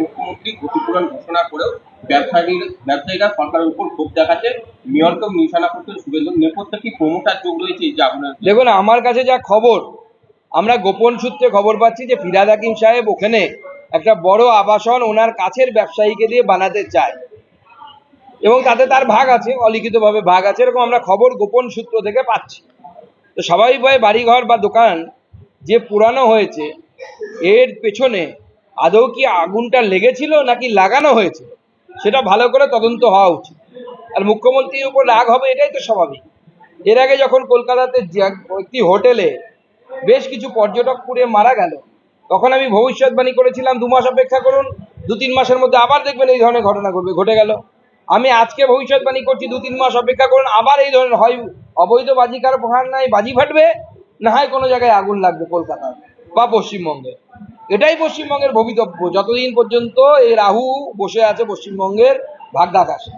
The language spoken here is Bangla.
মুখ্যমন্ত্রী ক্ষতিপূরণ ঘোষণা করেও ব্যবসায়ী ব্যবসায়ীরা সরকারের উপর ক্ষোভ দেখাচ্ছে। মেয়রকেও নিশানা করতে শুভেন্দু নেপথ্যে কি প্রমোটার যোগ রয়েছে যে আপনার দেখুন, আমার কাছে যা খবর, আমরা গোপন সূত্রে খবর পাচ্ছি যে ফিরাদ হাকিম সাহেব ওখানে একটা বড় আবাসন ওনার কাছের ব্যবসায়ীকে দিয়ে বানাতে চায়। এবং তাতে তার ভাগ আছে, অলিখিতভাবে ভাগ আছে, এরকম আমরা খবর গোপন সূত্র থেকে পাচ্ছি। তো স্বাভাবিকভাবে বাড়িঘর বা দোকান যে পুরানো হয়েছে, এর পেছনে আদৌ কি আগুনটা লেগেছিল নাকি লাগানো হয়েছিল? সেটা ভালো করে তদন্ত হওয়া উচিত। আর মুখ্যমন্ত্রীর উপর রাগ হবে এটাই তো স্বাভাবিক। এর আগে যখন কলকাতাতে একটি হোটেলে বেশ কিছু পর্যটক পুড়ে মারা গেল, তখন আমি ভবিষ্যৎবাণী করেছিলাম, দু মাস অপেক্ষা করুন, দু তিন মাসের মধ্যে আবার দেখবেন এই ধরনের ঘটনা ঘটবে, ঘটে গেল। আমি আজকে ভবিষ্যৎবাণী করছি, দু তিন মাস অপেক্ষা করুন, আবার এই ধরনের হয়, অবৈধ বাজিকার নাই, বাজি ফাটবে, না হয় কোনো জায়গায় আগুন লাগবে কলকাতায় বা পশ্চিমবঙ্গে এটাই পশ্চিমবঙ্গের ভবিতব্য। যতদিন পর্যন্ত এই রাহু বসে আছে পশ্চিমবঙ্গের ভাগ্যাকাশে।